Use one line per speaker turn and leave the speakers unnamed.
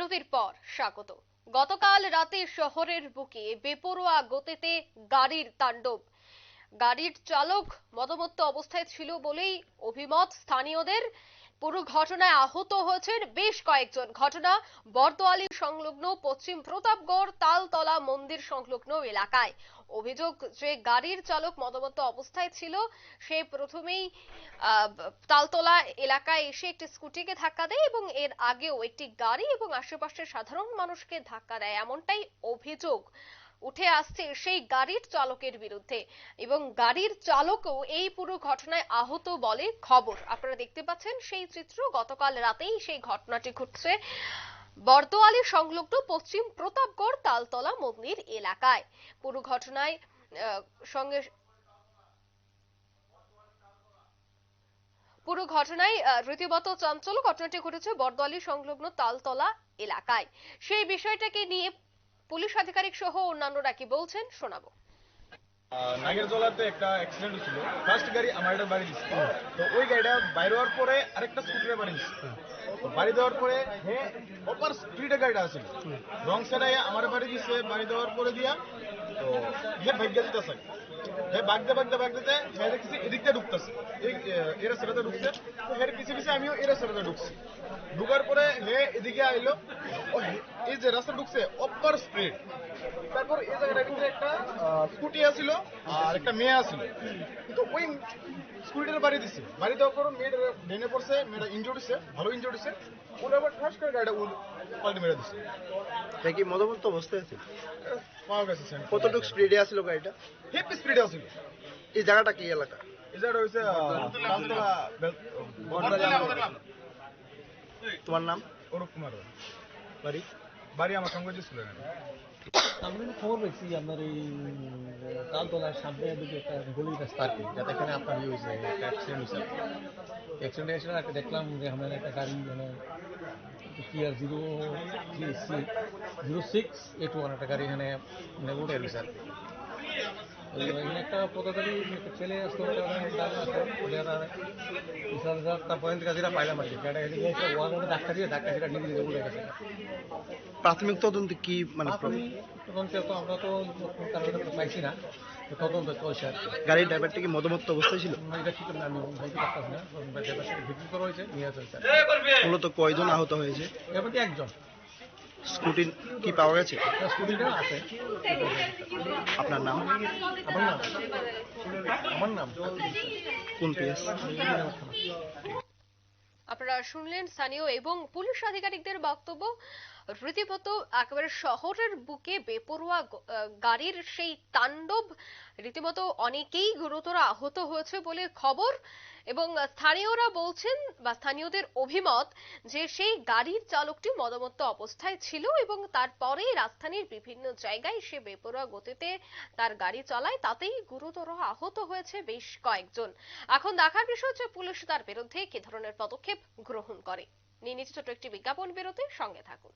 বিরতির পর স্বাগত। গতকাল রাতে শহরের বুকে বেপরোয়া গতিতে গাড়ির তাণ্ডব। গাড়ির চালক মদমত্ত অবস্থায় ছিল বলেই অভিমত স্থানীয়দের পুরো ঘটনায় আহত হয়েছেন বেশ কয়েকজন। ঘটনা বর্দোয়ালি সংলগ্ন পশ্চিম প্রতাপগড় তালতলা মন্দির সংলগ্ন এলাকায়। অভিযোগ যে গাড়ির চালক মদমত্ত অবস্থায় ছিল, সে প্রথমেই তালতলা এলাকায় এসে একটি স্কুটিকে ধাক্কা দেয় এবং এর আগেও একটি গাড়ি এবং আশেপাশের সাধারণ মানুষকে ধাক্কা দেয়। এমনটাই অভিযোগ। উঠে আসছে সেই গাড়ির চালকের বিরুদ্ধে। এবং গাড়ির চালকও এই পুরো ঘটনায় আহত বলে খবর। আপনারা দেখতে পাচ্ছেন সেই চিত্র। গতকাল রাতেই সেই ঘটনাটি ঘটছে বর্দোয়ালি সংলগ্ন পশ্চিম প্রতাপগড় তালতলা মন্দির এলাকায়। পুরো ঘটনায় সঙ্গে পুরো ঘটনায় রীতিমত চাঞ্চল্য ঘটনাটি ঘটেছে বর্দোয়ালি সংলগ্ন তালতলা এলাকায়। সেই বিষয়টাকে নিয়ে পুলিশ আধিকারিক সহ অন্যান্যরা কি বলছেন শোনাবো।
নাগের জলাতে একটা অ্যাক্সিডেন্ট হয়েছিল। ফার্স্ট গাড়ি আমার একটা বাড়ি দিচ্ছে তো ওই গাড়িটা বাইরে হওয়ার পরে আরেকটা স্কুটারে বাড়ি দিচ্ছে বাড়ি দেওয়ার পরে অপার স্পিডে গাড়িটা আছে। রং সাইডে আমার বাড়ি দিচ্ছে বাড়ি দেওয়ার পরে দিয়া, তো হে ভাগ্য দিতেছে। হে বাগতে বাগদে বাগদেতে হে দেখছি এদিকটা ঢুকতেছে। এর সেরাতে ঢুকছে। তো পিছে পিছে আমিও এর সেরাতে ঢুকছি। ঢুকার পরে হে এদিকে আইলো। এই যে রাস্তা ঢুকছে অপার স্পিড তারপর এই জায়গাটার ভিতরে একটা স্কুটি আছিল আর একটা মেয়ে আছিল তো ওই স্কুটিটার বাড়ি দিছে। বাড়ি দেওয়ার পর মেয়েটা ডেনে পড়ছে মেয়েটা ইনজোর্ড হচ্ছে ভালো ইনজোর্ড হচ্ছে ওরা আবার ঠাস করে গাড়িটা পাল্টে মেরে দিছে।
এটা কি মদমত্ত অবস্থায় আছে?
পাওয়া গেছে
কতটুকু স্পিডে আসছিল গাড়িটা?
হেপি স্পিডে আছিল
এই জায়গাটা কি এলাকা?
এই জায়গাটা তালতলা
তোমার নাম?
অরূপ কুমার।
বাড়ি?
বাড়ি আমার সঙ্গে যে ছিল
আমরা খবর পেয়েছি আপনার এই তালতলার সামনে দিকে একটা গলি রাস্তা কি যাতে এখানে আপনার ইয়ে হয়েছে একটা অ্যাক্সিডেন্ট হয়েছে অ্যাক্সিডেন্ট এসে একটা দেখলাম যে আমরা একটা গাড়ি মানে কি আর zero zero six eight one একটা গাড়ি এখানে মানে উঠে এখানে একটা ছেলে আসতো পাইলাম আর কি দিয়ে সেটা
প্রাথমিক তদন্তে কি মানে
তদন্তে তো আমরা তো কারণে পাইছি না তদন্ত চলছে।
গাড়ির ড্রাইভারটা কি মদমত্ত অবস্থায় ছিল
এটা ঠিক করে আমি পারতাম না ড্রাইভার সাথে বিক্রি করা হয়েছে নিয়ে চলছে
মূলত কয়জন আহত হয়েছে
মধ্যে একজন
স্কুটি কি পাওয়া গেছে?
স্কুটিটা আছে।
আপনার নাম?
আমার নাম। আমার নাম।
কোন পিএস?
আপনারা শুনলেন স্থানীয় এবং পুলিশ আধিকারিকদের বক্তব্য। রীতিমত একেবারে শহরের বুকে বেপরোয়া গাড়ির সেই তাণ্ডব রীতিমতো অনেকেই গুরুতর আহত হয়েছে বলে খবর এবং স্থানীয়রা বলছেন বা স্থানীয়দের অভিমত যে সেই গাড়ির চালকটি মদমত্ত অবস্থায় ছিল এবং তারপরে রাজধানীর বিভিন্ন জায়গায় সে বেপরোয়া গতিতে তার গাড়ি চালায়, তাতেই গুরুতর আহত হয়েছে বেশ কয়েকজন। এখন দেখার বিষয় হচ্ছে পুলিশ তার বিরুদ্ধে কি ধরনের পদক্ষেপ গ্রহণ করে। নিয়ে নিচ্ছে ছোট্ট একটি বিজ্ঞাপন বিরতির সঙ্গে থাকুন।